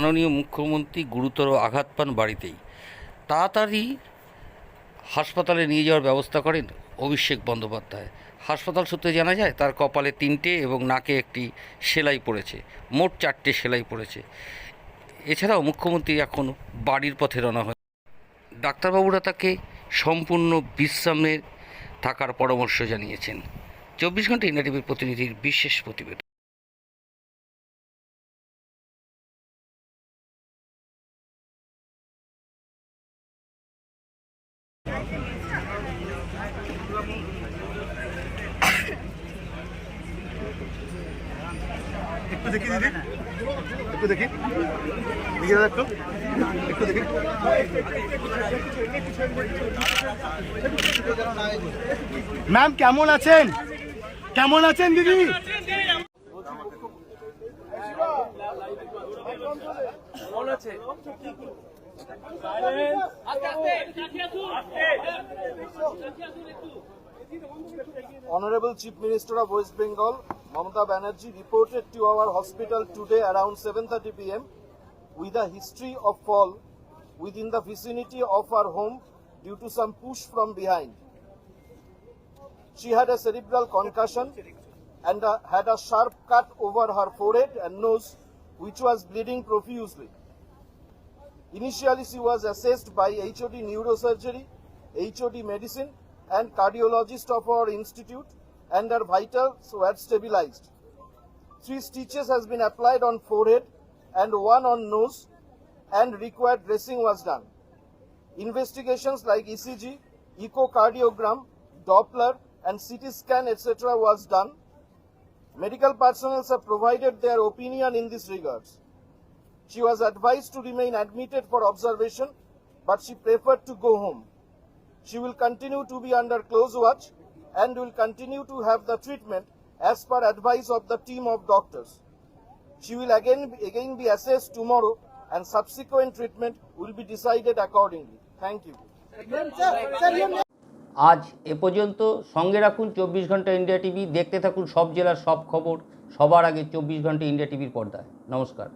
মাননীয় মুখ্যমন্ত্রী গুরুতর আঘাত পান বাড়িতেই। তাড়াতাড়ি হাসপাতালে নিয়ে যাওয়ার ব্যবস্থা করেন অভিষেক বন্দ্যোপাধ্যায়। হাসপাতাল সূত্রে জানা যায়, তার কপালে তিনটে এবং নাকে একটি সেলাই পড়েছে, মোট চারটে সেলাই পড়েছে। এছাড়াও মুখ্যমন্ত্রী এখন বাড়ির পথে রওনা হয় ডাক্তারবাবুরা তাকে সম্পূর্ণ বিশ্রামে থাকার পরামর্শ জানিয়েছেন। চব্বিশ ঘণ্টা ইন্ডিয়া প্রতিনিধির বিশেষ প্রতিবেদন। একটু দেখি দিদি। একটু দেখি। দেখি। ম্যাম কেমন আছেন? কেমন আছেন দিদি? Honorable Chief Minister of West Bengal, Mamata Banerjee, reported to our hospital today around 7.30 pm with a history of fall within the vicinity of her home due to some push from behind. She had a cerebral concussion and uh, had a sharp cut over her forehead and nose, which was bleeding profusely. Initially, she was assessed by HOD Neurosurgery, HOD Medicine, and cardiologist of our institute, and her vitals were stabilized. Three stitches has been applied on forehead and one on nose, and required dressing was done. Investigations like ECG, echocardiogram, Doppler, and CT scan, etc., was done. Medical personnel have provided their opinion in this regards. She was advised to remain admitted for observation, but she preferred to go home. She will continue to be under close watch and will continue to have the treatment as per advice of the team of doctors. She will again, again be assessed tomorrow and subsequent treatment will be decided accordingly. Thank you. আজ এ পর্যন্ত সঙ্গে রাখুন চব্বিশ ঘণ্টা India TV দেখতে থাকুন সব জেলার সব খবর সবার আগে চব্বিশ ঘণ্টা ইন্ডিয়া টিভির পর্দায় নমস্কার